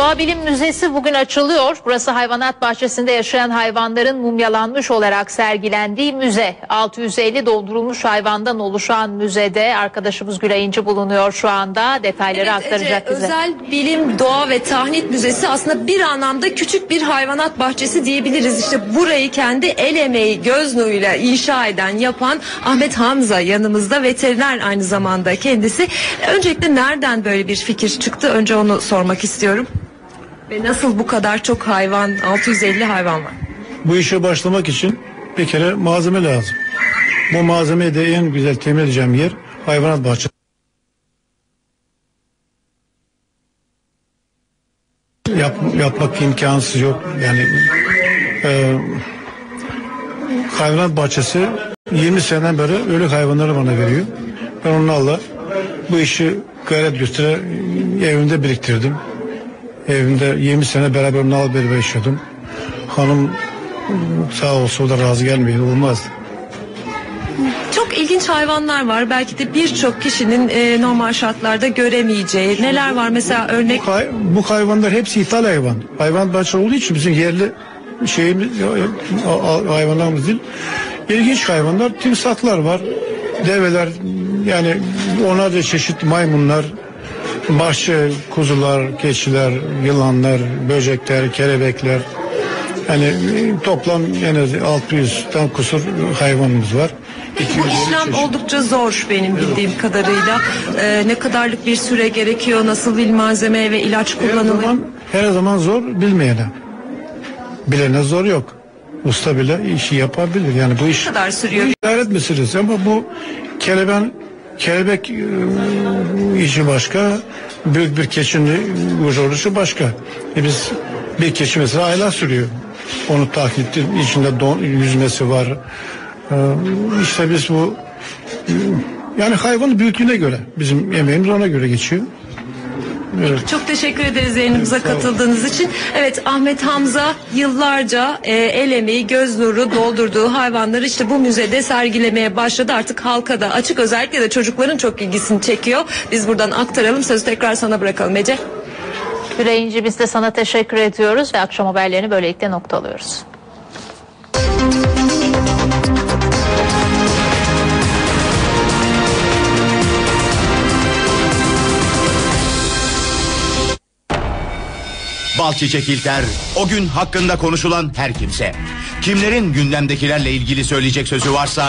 Doğa Bilim Müzesi bugün açılıyor. Burası hayvanat bahçesinde yaşayan hayvanların mumyalanmış olarak sergilendiği müze. 650 doldurulmuş hayvandan oluşan müzede arkadaşımız Gülay İnci bulunuyor şu anda. Detayları Evet, aktaracak Ece, bize. Özel Bilim, Doğa ve Tahnit Müzesi aslında bir anlamda küçük bir hayvanat bahçesi diyebiliriz. İşte burayı kendi el emeği, göz nuruyla inşa eden, yapan Ahmet Hamza yanımızda veteriner aynı zamanda kendisi. Öncelikle nereden böyle bir fikir çıktı? Önce onu sormak istiyorum. Ve nasıl bu kadar çok hayvan, 650 hayvan var? Bu işe başlamak için bir kere malzeme lazım. Bu malzemeyi de en güzel temin edeceğim yer hayvanat bahçesi. Yap, yapmak imkansız yok. Yani e, hayvanat bahçesi 20 seneden beri ölü hayvanları bana veriyor. Ben onlarla bu işi gayret göstere evimde biriktirdim. Evimde 20 sene beraber onlarla beraber yaşadım. Hanım sağ olsa o da razı gelmiyor. Olmaz. Çok ilginç hayvanlar var. Belki de birçok kişinin e, normal şartlarda göremeyeceği. Neler var mesela örnek? Hay- bu hayvanlar hepsi ithal hayvan. Hayvan bahçe olduğu için bizim yerli şeyimiz hayvanlarımız değil. İlginç hayvanlar, timsahlar var. Develer yani ona da çeşitli maymunlar, bahçe kuzular, keçiler, yılanlar, böcekler, kelebekler. Yani e, toplam en az 600'den kusur hayvanımız var. Bu 250 işlem oldukça zor benim bildiğim kadarıyla. Ee, ne kadarlık bir süre gerekiyor? Nasıl bir malzeme ve ilaç Her kullanılıyor? zaman, her zaman zor bilmeyene. Bilene zor yok. Usta bile işi yapabilir. Yani bu iş Ne kadar sürüyor? gayret meselesi ama bu keleben kelebek e, işi başka, büyük bir keçinin oluşu başka. E biz bir keçi mesela aylar sürüyor. Onu taklit içinde don, yüzmesi var. E, işte biz bu e, yani hayvanın büyüklüğüne göre bizim emeğimiz ona göre geçiyor. Evet. Çok teşekkür ederiz yayınımıza Evet, katıldığınız için. Evet Ahmet Hamza yıllarca e, el emeği, göz nuru doldurduğu hayvanları işte bu müzede sergilemeye başladı. Artık halka da açık özellikle de çocukların çok ilgisini çekiyor. Biz buradan aktaralım. Sözü tekrar sana bırakalım Ece. Gülay İnci biz de sana teşekkür ediyoruz ve akşam haberlerini böylelikle noktalıyoruz. Balçiçek İlter, o gün hakkında konuşulan her kimse. Kimlerin gündemdekilerle ilgili söyleyecek sözü varsa